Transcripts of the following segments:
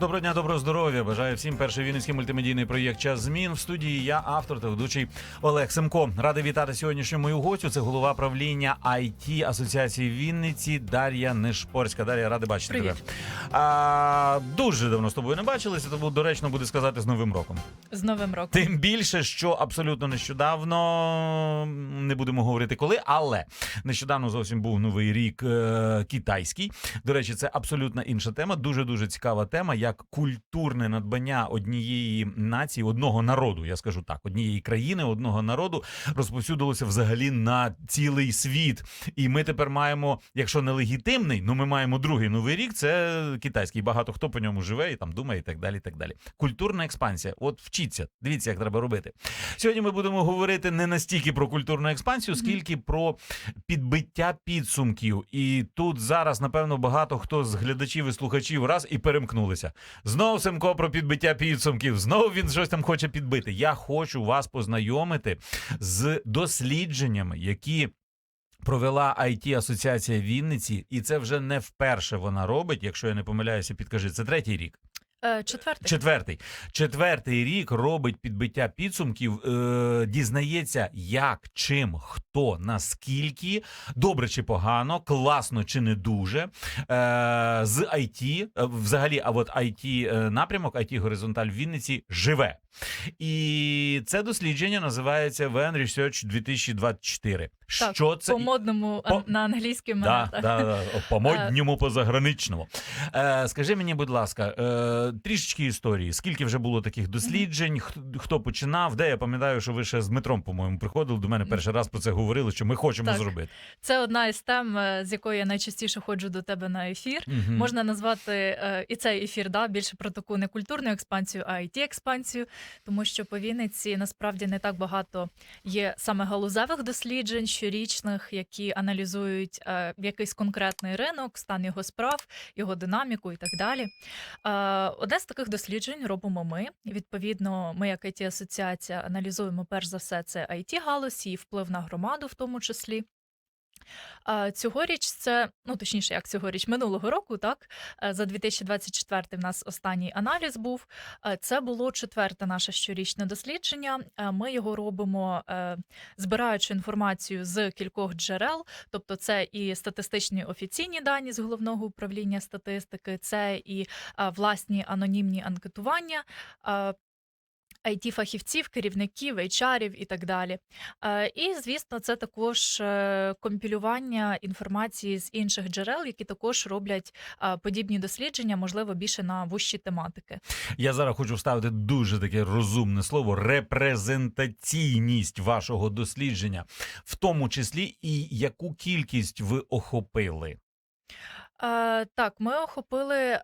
Доброго дня, доброго здоров'я. Бажаю всім перший вінницький мультимедійний проєкт Час змін. В студії я, автор та ведучий Олег Семко. Радий вітати сьогоднішню мою гостю. Це голова правління IT Асоціації Вінниці Дар'я Нишпорська. Дар'я, радий бачити Привіт. тебе. А, дуже давно з тобою не бачилися, тому доречно буде сказати з Новим роком. З Новим роком. Тим більше, що абсолютно нещодавно не будемо говорити коли, але нещодавно зовсім був новий рік е, китайський. До речі, це абсолютно інша тема. Дуже дуже цікава тема, як культурне надбання однієї нації, одного народу, я скажу так, однієї країни, одного народу розповсюдилося взагалі на цілий світ. І ми тепер маємо, якщо не легітимний, ну ми маємо другий новий рік. Це китайський. Багато хто по ньому живе і там думає, і так далі. І так далі. Культурна експансія. От вчіться, дивіться, як треба робити. Сьогодні ми будемо говорити не настільки про культурну експансію, скільки про підбиття підсумків. І тут зараз, напевно, багато хто з глядачів і слухачів раз і перемкнулися. Знову Семко про підбиття підсумків. Знову він щось там хоче підбити. Я хочу вас познайомити з дослідженнями, які. Провела it асоціація Вінниці, і це вже не вперше вона робить. Якщо я не помиляюся, підкажи, це третій рік. Е, четвертий. Четвертий. Четвертий рік робить підбиття підсумків, е, дізнається, як, чим, хто, наскільки, добре чи погано, класно чи не дуже. Е, з IT, е, взагалі, а от IT е, напрямок, IT горизонталь в Вінниці живе. І це дослідження називається VN Research 2024. Так, Що це? По модному По- на англійському. Да, да, да, по модньому, по заграничному. Е, скажи мені, будь ласка, е, трішечки історії. Скільки вже було таких досліджень? Хто, починав? Де я пам'ятаю, що ви ще з Дмитром, по-моєму, приходили до мене перший раз про це говорили, що ми хочемо Так. зробити. Це одна із тем, е, з якої я найчастіше ходжу до тебе на ефір. Мгм. Можна назвати е, і цей ефір да, більше про таку не культурну експансію, а it експансію, тому що по Вінниці насправді не так багато є саме галузевих досліджень щорічних, які аналізують е, якийсь конкретний ринок, стан його справ, його динаміку і так далі. Одне з таких досліджень робимо ми. Відповідно, ми, як it асоціація аналізуємо перш за все це it галузь і вплив на громаду, в тому числі. Цьогоріч це, ну точніше, як цьогоріч, минулого року, так е, за 2024 в нас останній аналіз був. Е, Це було четверте наше щорічне дослідження. Е, Ми його робимо, збираючи інформацію з кількох джерел, тобто це і статистичні офіційні дані з головного управління статистики, це і власні анонімні анкетування. Е, IT-фахівців, керівників, HR-ів і так далі. Е, І, звісно, це також е, компілювання інформації з інших джерел, які також роблять е, подібні дослідження, можливо, більше на вущі тематики. Я зараз хочу вставити дуже таке розумне слово репрезентаційність вашого дослідження, в тому числі і яку кількість ви охопили. Так, ми охопили.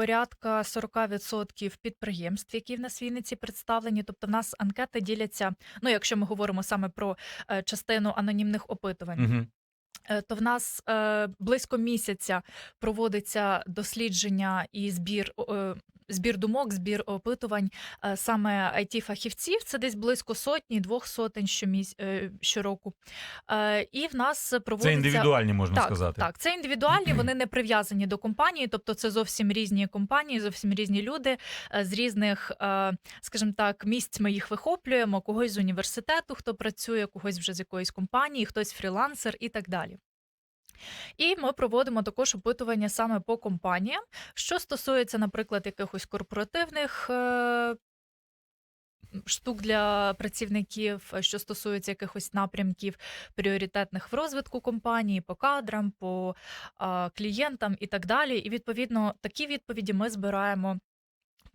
Порядка 40% підприємств, які в нас в Вінниці представлені. Тобто, в нас анкети діляться. Ну, якщо ми говоримо саме про е, частину анонімних опитувань, Угу. То в нас е, близько місяця проводиться дослідження і збір. Збір думок, збір опитувань е, саме it фахівців це десь близько сотні, двох сотень щоміс... е, щороку. Е, І в нас проводиться Це індивідуальні, можна так, сказати. Так, це індивідуальні, вони не прив'язані до компанії, тобто це зовсім різні компанії, зовсім різні люди з різних, скажімо так, місць ми їх вихоплюємо, когось з університету, хто працює, когось вже з якоїсь компанії, хтось фрілансер і так далі. І ми проводимо також опитування саме по компаніям, що стосується, наприклад, якихось корпоративних е, штук для працівників, що стосується якихось напрямків пріоритетних в розвитку компанії, по кадрам, по а, клієнтам і так далі. І відповідно такі відповіді ми збираємо.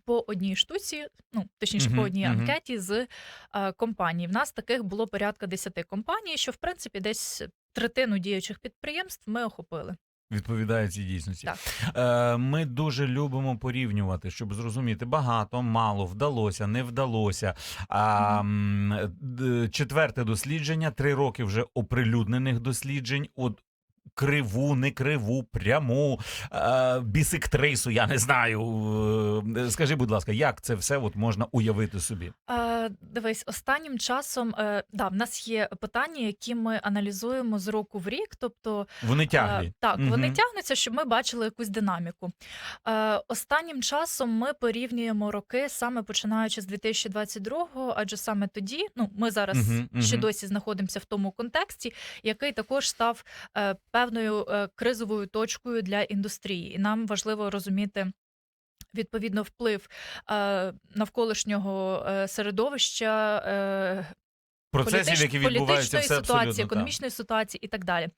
По одній штуці, ну точніше, Мгм, по одній мгм. анкеті з е, компаній. В нас таких було порядка 10 компаній, що в принципі десь третину діючих підприємств ми охопили. Відповідає цій дійсності. Так. Е, ми дуже любимо порівнювати, щоб зрозуміти багато, мало, вдалося, не вдалося. А, четверте дослідження, три роки вже оприлюднених досліджень. От криву, не криву, пряму, е, бісектрису, я не знаю. Е, Скажи, будь ласка, як це все от можна уявити собі? Е, Е, Дивись, останнім часом е, да, в нас є питання, які ми аналізуємо з року в рік. Тобто, Вони. Е, Так, Мгм. вони тягнуться, щоб ми бачили якусь динаміку. Е, Останнім часом ми порівнюємо роки саме починаючи з 2022-го, адже саме тоді, ну ми зараз Мгм, ще мгм. досі знаходимося в тому контексті, який також став е, певною е, кризовою точкою для індустрії, і нам важливо розуміти. Відповідно, вплив е, навколишнього е, середовища, е, Процесів, політич- які відбуваються, все ситуації, абсолютно так. економічної ситуації і так далі.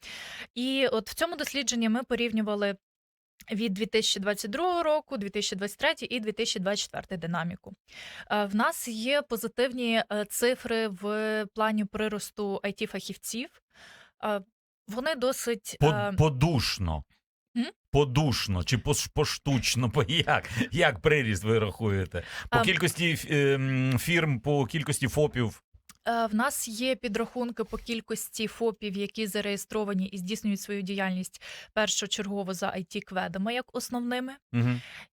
І от в цьому дослідженні ми порівнювали від 2022 року, 2023 і 2024 динаміку. В нас є позитивні цифри в плані приросту it фахівців Вони досить Подушно. Подушно чи поштучно, по як? Як приріст ви рахуєте? По Ем. кількості ем, фірм, по кількості ФОПів. Е, В нас є підрахунки по кількості ФОПів, які зареєстровані і здійснюють свою діяльність першочергово за it кведами як основними. Угу.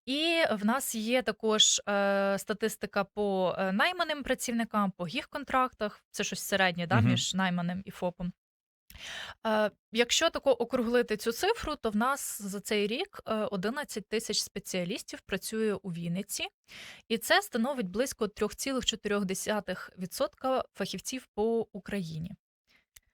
І в нас є також е, статистика по е, найманим працівникам, по гіг-контрактах. Це щось середнє да, Мгм. між найманим і ФОПом. Е, якщо тако округлити цю цифру, то в нас за цей рік е, 11 тисяч спеціалістів працює у Вінниці, і це становить близько 3,4% фахівців по Україні.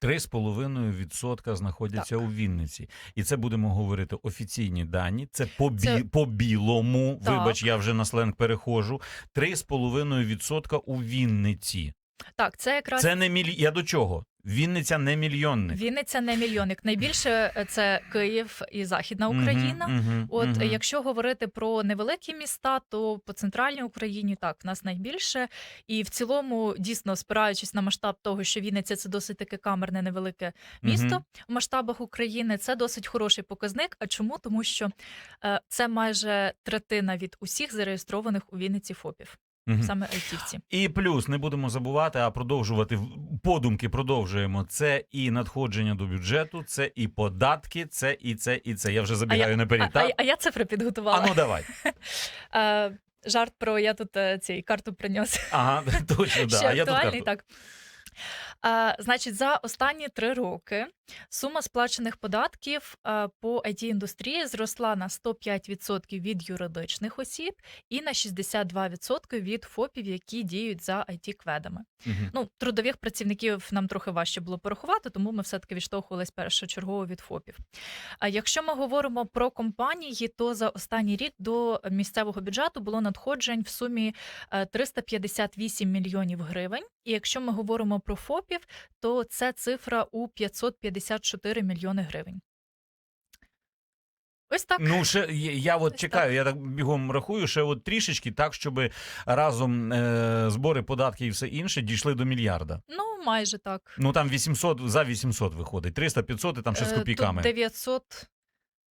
3,5% знаходяться у Вінниці. І це будемо говорити офіційні дані. Це по, бі... Це- по білому. Так. Вибач, я вже на сленг перехожу. 3,5% у Вінниці. Так, це якраз Це не міль... Я до чого? Вінниця не мільйонник. Вінниця не мільйонник. Найбільше е, це Київ і Західна Україна. мгм, От мгм. е, якщо говорити про невеликі міста, то по центральній Україні так в нас найбільше. І в цілому, дійсно, спираючись на масштаб того, що Вінниця це досить таке камерне невелике місто Мгм. в масштабах України, це досить хороший показник. А чому? Тому що е, це майже третина від усіх зареєстрованих у Вінниці ФОПів, Мгм. саме айтівці. І плюс не будемо забувати, а продовжувати подумки. Продовжуємо. Це і надходження до бюджету, це і податки, це і це, і це. Я вже забігаю наперед. а, а, а я цифри підготувала. А ну давай. Е, жарт про я тут е, цей карту принес. Ага, точно, да. ще А я тут карту. так. А, значить, за останні три роки сума сплачених податків а, по it індустрії зросла на 105% від юридичних осіб і на 62% від ФОПів, які діють за it кведами Мгм. Ну, трудових працівників нам трохи важче було порахувати, тому ми все-таки відштовхувались першочергово від ФОПів. А якщо ми говоримо про компанії, то за останній рік до місцевого бюджету було надходжень в сумі е, 358 мільйонів гривень. І якщо ми говоримо про ФОПів, то це цифра у 554 мільйони гривень. Ось так. Ну, ще я, от Ось чекаю, я так бігом рахую, ще от трішечки так, щоб разом е, збори, податки і все інше дійшли до мільярда. Ну, майже так. Ну там 800, за 800 виходить, 300, 500 і там ще з Е, копійками. Тут 900,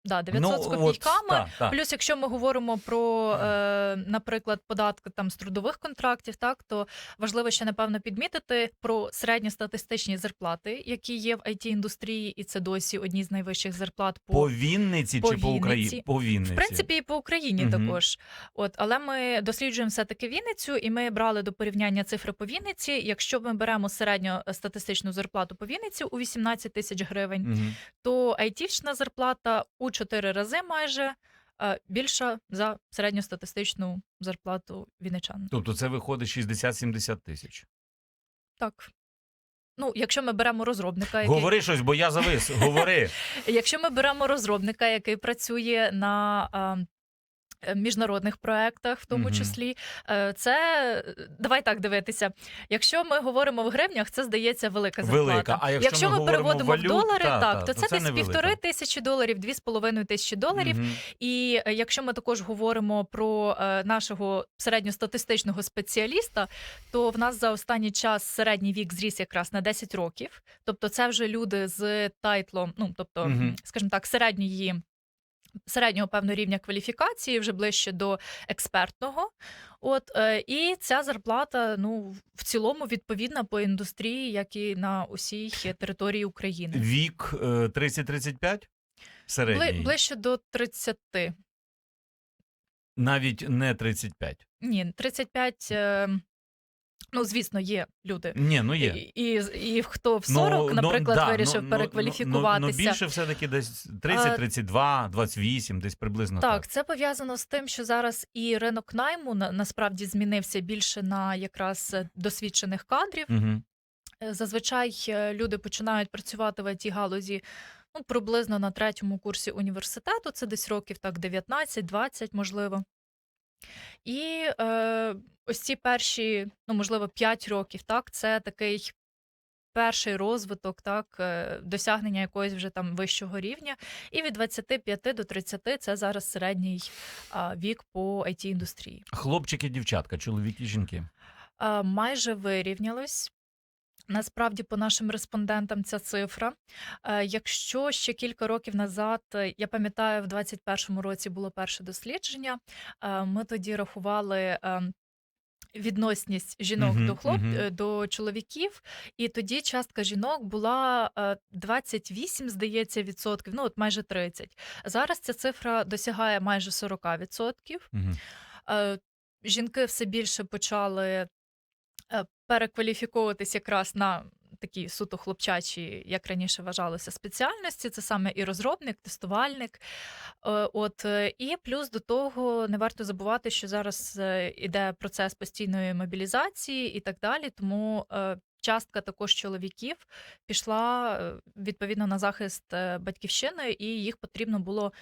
да, 900 з от, копійками. так, так. Плюс, якщо ми говоримо про, е, наприклад, податки там з трудових контрактів, так то важливо ще напевно підмітити про середньостатистичні зарплати, які є в it індустрії, і це досі одні з найвищих зарплат по, По Вінниці по чи по Україні? По Вінниці. в принципі і по Україні Мгм. також. От, але ми досліджуємо все таки Вінницю, і ми брали до порівняння цифри по Вінниці. Якщо ми беремо середньостатистичну зарплату по Вінниці у 18 тисяч гривень, Мгм. то айтішна зарплата у 4 рази майже е, більша за середньостатистичну зарплату вінничан. Тобто це виходить 60-70 тисяч. Так. Ну, якщо ми беремо розробника, який, Говори щось, бо я завис. Говори. якщо ми беремо розробника, який працює на е, е, міжнародних проектах, в тому Мгм. числі, е, це давай так дивитися. Якщо ми говоримо в гривнях, це здається велика зарплата. Велика. А якщо ми ми, переводимо валют, в долари, та, так та, то то це, це десь півтори тисячі доларів, дві з половиною тисячі доларів. Мгм. І е, якщо ми також говоримо про е, нашого середньостатистичного спеціаліста, то в нас за останній час середній вік зріс якраз на 10 років. Тобто, це вже люди з тайтлом, ну тобто, Мгм. скажімо так, середньої. Середнього певного рівня кваліфікації вже ближче до експертного, от е, і ця зарплата ну в цілому відповідна по індустрії, як і на усій території України. Вік е, 30-35? Середній. Ближче до 30. Навіть не 35. Ні, 35. Ну, звісно, є люди. Ні, ну є. І, і, і хто в 40, наприклад, да, вирішив ну, перекваліфікуватися. Ну, ну, більше все-таки десь 30, 32, 28, десь приблизно так. Так, це пов'язано з тим, що зараз і ринок найму на- насправді змінився більше на якраз е, досвідчених кадрів. Угу. Зазвичай е, люди починають працювати в it галузі ну, приблизно на третьому курсі університету, це десь років так 19-20, можливо. І е, ось ці перші, ну, можливо, 5 років, так, це такий перший розвиток, так, е, досягнення якогось вже там вищого рівня. І від 25 до 30 це зараз середній е, вік по it індустрії Хлопчики, дівчатка, чоловіки, жінки. Е, майже вирівнялось. Насправді, по нашим респондентам, ця цифра. Е, Якщо ще кілька років назад, е, я пам'ятаю, в 2021 році було перше дослідження, е, ми тоді рахували. Відносність жінок Мгм, до хлоп мгм. е, до чоловіків, і тоді частка жінок була е, 28, здається, відсотків, ну от майже 30. Зараз ця цифра досягає майже 40 відсотків. Угу. Е, Жінки все більше почали перекваліфіковуватись якраз на такі суто хлопчачі, як раніше вважалося, спеціальності. Це саме і розробник, тестувальник. Е, От е, і плюс до того не варто забувати, що зараз е, іде процес постійної мобілізації і так далі. Тому частка також чоловіків пішла відповідно на захист батьківщини, і їх потрібно було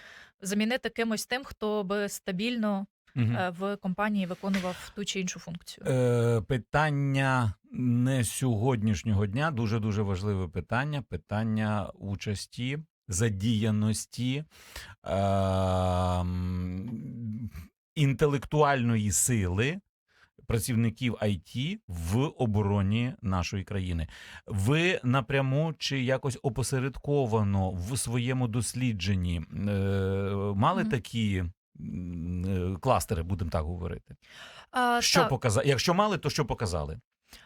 замінити кимось тим, хто би стабільно Угу. е, в компанії виконував ту чи іншу функцію. Е, питання не сьогоднішнього дня, дуже дуже важливе питання. Питання участі, задіяності е, інтелектуальної сили. Працівників IT в обороні нашої країни. Ви напряму чи якось опосередковано в своєму дослідженні е, мали Мгм. такі м, е, кластери, будемо так говорити? А, Що так, показали? Якщо мали, то що показали?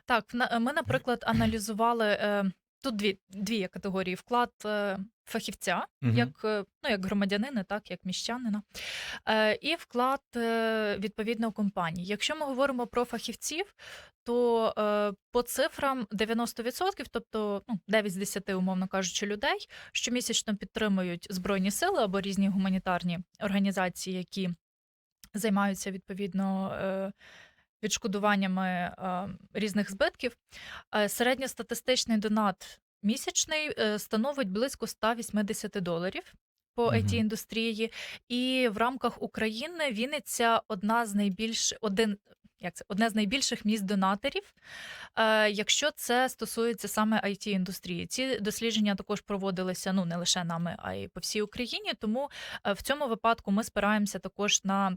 так, ми, наприклад, аналізували е, тут дві, дві є категорії: вклад е, фахівця, Мгм. як, е, ну, як громадянина, так, як міщанина, е, і вклад е, відповідно компанії. Якщо ми говоримо про фахівців, то е, по цифрам 90%, тобто ну, 9 з 10, умовно кажучи, людей, щомісячно підтримують збройні сили або різні гуманітарні організації, які займаються відповідно. Відшкодуваннями е, різних збитків. Е, середньостатистичний донат місячний е, становить близько 180 доларів по it індустрії, і в рамках України Вінниця одна з найбільш один. Як це одне з найбільших міст донаторів, е, якщо це стосується саме it індустрії. Ці дослідження також проводилися ну не лише нами, а й по всій Україні. Тому в цьому випадку ми спираємося також на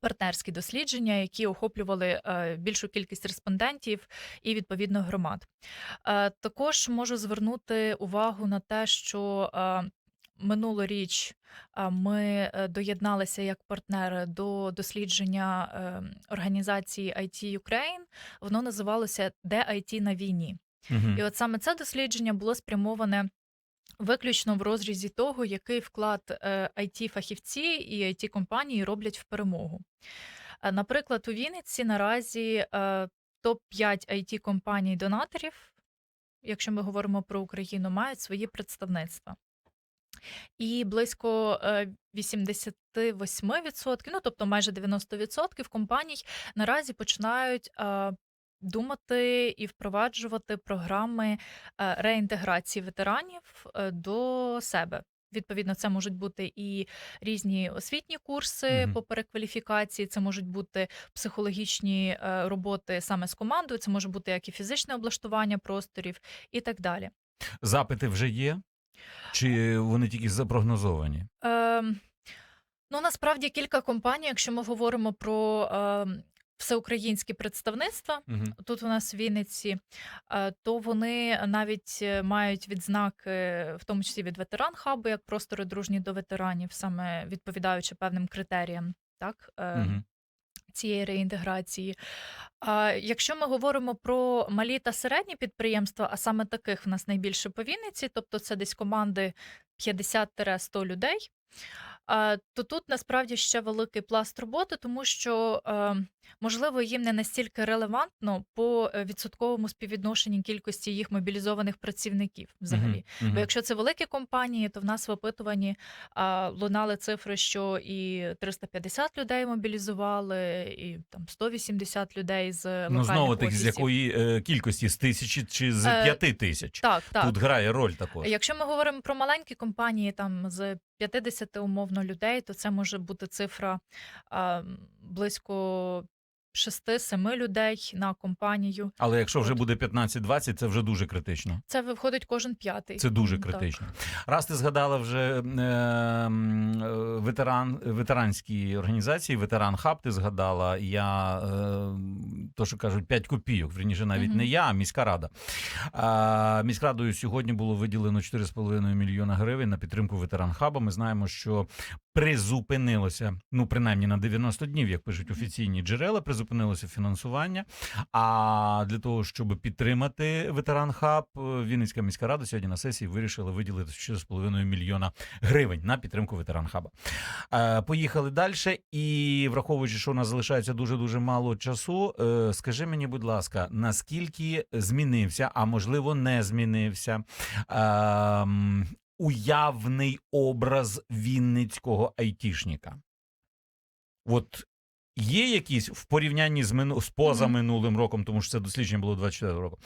партнерські дослідження, які охоплювали е, більшу кількість респондентів і відповідно громад. Е, Також можу звернути увагу на те, що е, минулоріч ми доєдналися як партнери до дослідження організації IT Ukraine. Воно називалося Де IT на війні. Мгм. І от саме це дослідження було спрямоване виключно в розрізі того, який вклад it фахівці і it компанії роблять в перемогу. Е, Наприклад, у Вінниці наразі топ 5 it компаній донаторів, якщо ми говоримо про Україну, мають свої представництва. І близько е, 88%, ну тобто майже 90% компаній наразі починають е, думати і впроваджувати програми е, реінтеграції ветеранів е, до себе. Відповідно, це можуть бути і різні освітні курси Мгм. по перекваліфікації, це можуть бути психологічні е, роботи саме з командою, це може бути як і фізичне облаштування просторів і так далі. Запити вже є? Чи вони тільки запрогнозовані? Ем, ну, насправді кілька компаній, якщо ми говоримо про ем, всеукраїнські представництва, Угу. тут у нас в Вінниці, то вони навіть е, мають відзнаки, в тому числі від ветеран хабу, як простори дружні до ветеранів, саме відповідаючи певним критеріям. Так, Угу. цієї реінтеграції. А якщо ми говоримо про малі та середні підприємства, а саме таких в нас найбільше по Вінниці, тобто це десь команди 50-100 людей. То тут насправді ще великий пласт роботи, тому що е, можливо їм не настільки релевантно по е, відсотковому співвідношенні кількості їх мобілізованих працівників взагалі. Мгм, Бо якщо це великі компанії, то в нас в опитуванні а, лунали цифри, що і 350 людей мобілізували, і там 180 людей з Ну знову таки, з якої е, кількості з тисячі чи з Е, п'яти тисяч? Так, так. Тут грає роль також. Якщо ми говоримо про маленькі компанії, там з 50 умовно людей, то це може бути цифра а, близько 6-7 людей на компанію. Але якщо вже буде 15-20, це вже дуже критично. Це виходить кожен п'ятий. Це дуже М, так. критично. Раз ти згадала вже е, е, ветеран, ветеранські організації, ветеран хаб, ти згадала. Я е, то, що кажуть, 5 копійок. Вірніше, навіть Мгм. не я, а міська рада. А, міськрадою сьогодні було виділено 4,5 мільйона гривень на підтримку ветеран хаба. Ми знаємо, що призупинилося, ну принаймні на 90 днів, як пишуть офіційні джерела, призупинилося фінансування. А для того, щоб підтримати ветеран хаб, е, Вінницька міська рада сьогодні на сесії вирішила виділити 4,5 мільйона гривень на підтримку ветеран хаба. Е, Поїхали далі. І враховуючи, що у нас залишається дуже дуже мало часу, е, скажи мені, будь ласка, наскільки змінився, а можливо, не змінився. ем, Уявний образ вінницького айтішника. От є якісь в порівнянні з мину з позаминулим роком, тому що це дослідження було 24 року.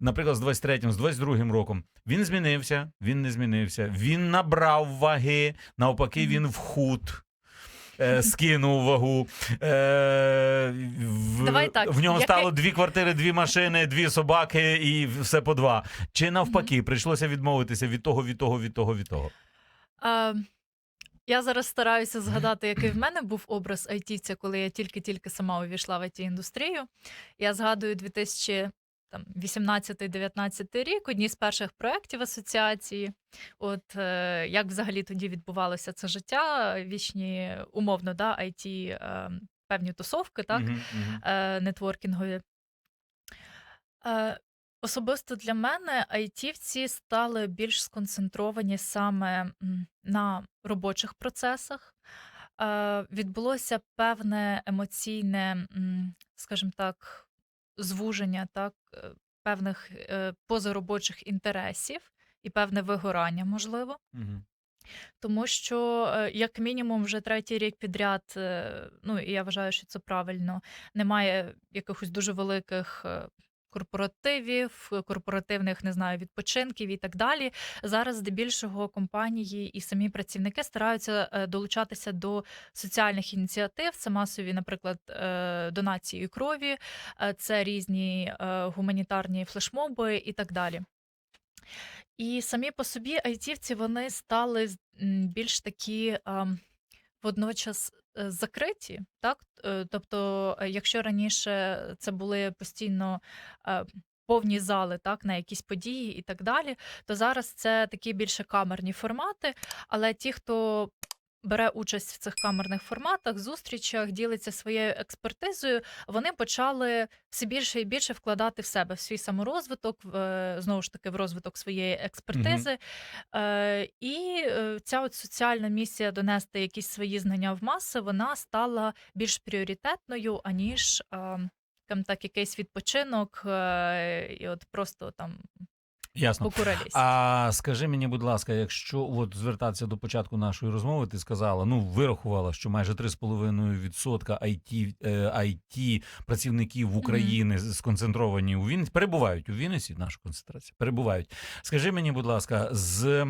Наприклад, з 23-м, з 22-м роком він змінився, він не змінився. Він набрав ваги, навпаки, він вхуд. Е, Скинув вагу. Е, в, Давай так, в нього яке- стало дві квартири, дві машини, дві собаки і все по два. Чи навпаки, прийшлося відмовитися від того, від того, від того, від того. А, я зараз стараюся згадати, який в мене був образ айтівця, коли я тільки-тільки сама увійшла в it індустрію. Я згадую 2018-19 рік, одні з перших проєктів асоціації. От е, як взагалі тоді відбувалося це життя, вічні умовно, да, IT, е, певні тусовки, так? Мгм. е, нетворкінгові. Е, особисто для мене айтівці стали більш сконцентровані саме на робочих процесах. Е, відбулося певне емоційне, скажімо так, звуження так, е, певних е, позаробочих інтересів і певне вигорання, можливо. Угу. Тому що, е, як мінімум, вже третій рік підряд, ну і я вважаю, що це правильно. Немає якихось дуже великих корпоративів, корпоративних, не знаю, відпочинків і так далі. Зараз здебільшого компанії і самі працівники стараються е, долучатися до соціальних ініціатив. Це масові, наприклад, е, донації крові, е, це різні гуманітарні флешмоби і так далі. І самі по собі айтівці вони стали більш такі водночас е, закриті. Так? Е, Тобто, е, якщо раніше це були постійно е, повні зали, так, на якісь події і так далі, то зараз це такі більше камерні формати. Але ті, хто бере участь в цих камерних форматах, зустрічах, ділиться своєю експертизою, вони почали все більше і більше вкладати в себе в свій саморозвиток, в, е, знову ж таки, в розвиток своєї експертизи. Е, і е, ця от соціальна місія донести якісь свої знання в маси, вона стала більш пріоритетною, аніж. е, Там так якийсь відпочинок, е, і от просто там Ясно. А скажи мені, будь ласка, якщо от звертатися до початку нашої розмови, ти сказала, ну вирахувала, що майже 3,5% IT, IT працівників в Україні сконцентровані у Вінниці, перебувають у Вінниці, наша концентрація, перебувають. Скажи мені, будь ласка, з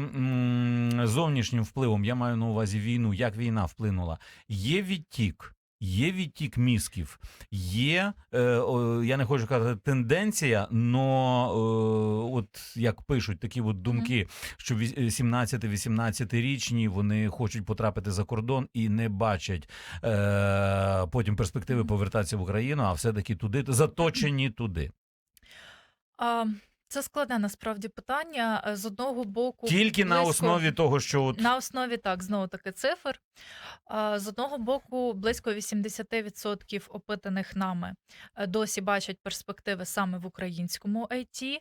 зовнішнім впливом, я маю на увазі війну, як війна вплинула, є відтік. Є відтік мізків, є, е, о, я не хочу казати тенденція, но е, от як пишуть такі от думки, що віс- е, 17-18-річні вони хочуть потрапити за кордон і не бачать е, потім перспективи повертатися в Україну, а все-таки туди заточені туди. А, це складне насправді питання. Е, З одного боку, Тільки на основі того, що от На основі так, знову таки цифр. З одного боку, близько 80% опитаних нами е, досі бачать перспективи саме в українському IT.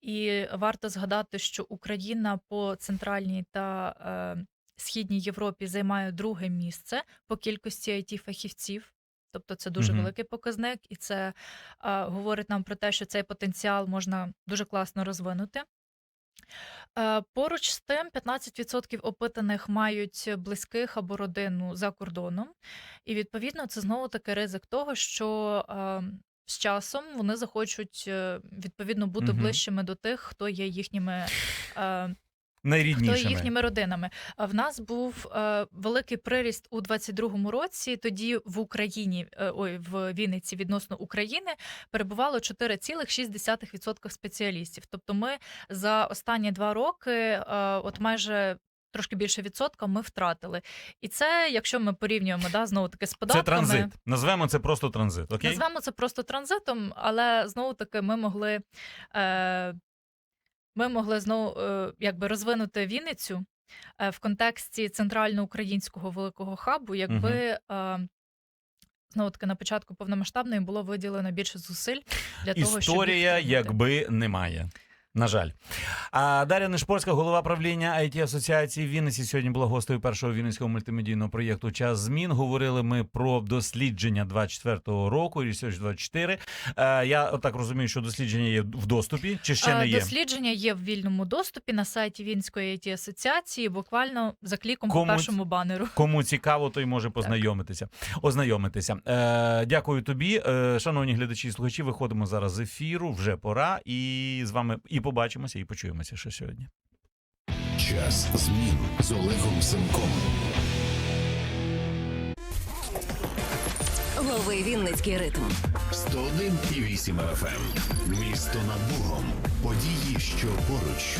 І варто згадати, що Україна по центральній та е, Східній Європі займає друге місце по кількості it фахівців. Тобто це дуже Мгм. великий показник, і це е, говорить нам про те, що цей потенціал можна дуже класно розвинути. Е, Поруч з тим, 15% опитаних мають близьких або родину за кордоном, і відповідно це знову таки ризик того, що е, з часом вони захочуть е, відповідно бути Мгм. ближчими до тих, хто є їхніми. Е, Хто їхніми родинами? В нас був е, великий приріст у 22-му році. Тоді в Україні, е, ой, в Вінниці відносно України перебувало 4,6% спеціалістів. Тобто, ми за останні два роки, е, от майже. Трошки більше відсотка ми втратили, і це, якщо ми порівнюємо да, знову таки з Це транзит. Назвемо це просто транзит. Окей? Назвемо це просто транзитом, але знову таки ми могли, е, ми могли знову е, якби розвинути Вінницю е, в контексті центральноукраїнського великого хабу, якби Угу. знову таки на початку повномасштабної було виділено більше зусиль для того, щоб Історія, якби немає. На жаль. А Дар'я Нешпорська, голова правління it асоціації в Вінниці, сьогодні була гостею першого вінницького мультимедійного проєкту Час змін. Говорили ми про дослідження 24-го року, Research 24. Е, я так розумію, що дослідження є в доступі, чи ще Е, не є? Дослідження є в вільному доступі на сайті Вінської it асоціації, буквально за кліком Кому по першому банеру. Кому цікаво, той може познайомитися, ознайомитися. Е, дякую тобі, шановні глядачі і слухачі. Виходимо зараз з ефіру. Вже пора, і з вами і побачимося, і почуємося ще сьогодні. Час змін з Олегом Семком. Лови Вінницький ритм. 101,8 FM. Місто над Богом. Події, що поруч.